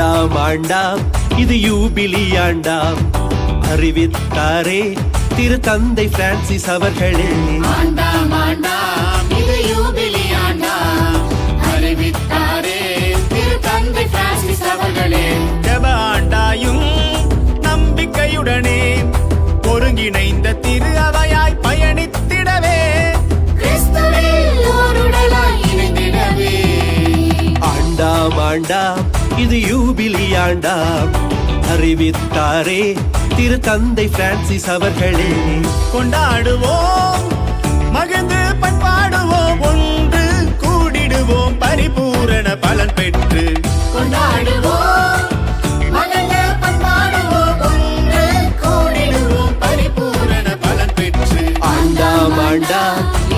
ஆண்டாம் ஆண்டாம். இது யூபிலி ஆண்டாம். அறிவித்தாரே திரு தந்தை பிரான்சிஸ் அவர்களே. ஆண்டாம் ஆண்டாம். இது யூபிலி ஆண்டாம். அறிவித்தாரே திரு தந்தை பிரான்சிஸ் அவர்களே. ஜெப ஆண்டாயும் நம்பிக்கையுடனே ஒருங்கிணைந்த திரு அவையாய் பயணித்திடவே. கிறிஸ்துவில் ஓருடலாய் இணைந்திடவே. ஆண்டாம் ஆண்டாம். இது யூபிலி ஆண்டாம் அறிவித்தாரே திரு தந்தை பிரான்சிஸ் அவர்களே. கொண்டாடுவோம் மகிழ்ந்து பண்பாடுவோம் ஒன்று கூடிடுவோம் பரிபூரண பலன் பெற்று. கொண்டாடுவோம்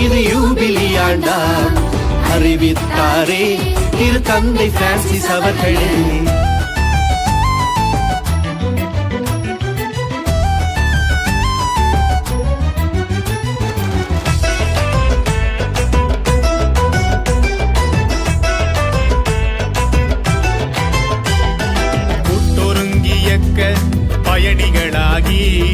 இது யூபிலி ஆண்டாம் அறிவித்தாரே திரு தந்தை பிரான்சிஸ் அவர்களே. பயணிகளாகி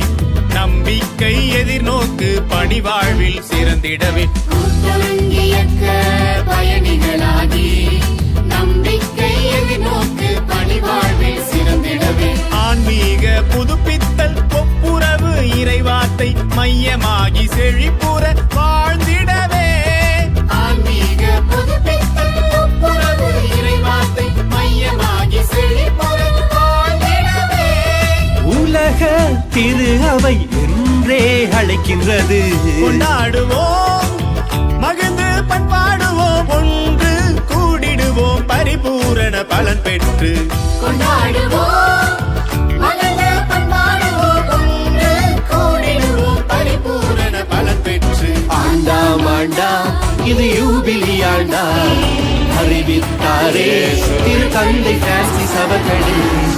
இறைவார்த்தை மையமாகி செழிப்புற வாழ்ந்திடவே. ஆன்மீக மையமாகி செழிப்புற வாழ்ந்திடவே. உலக திரு அவை என்றே அழைக்கின்றது. கொண்டாடுவோம் மகிழ்ந்து பண்பாடுவோம் ஒன்று கூடிடுவோம் பரிபூரண பலன் பெற்று. கொண்டாடுவோம். யூபிலி அறிவித்தாரே. திரு தந்தை பிரான்சிஸ் அவர்களே.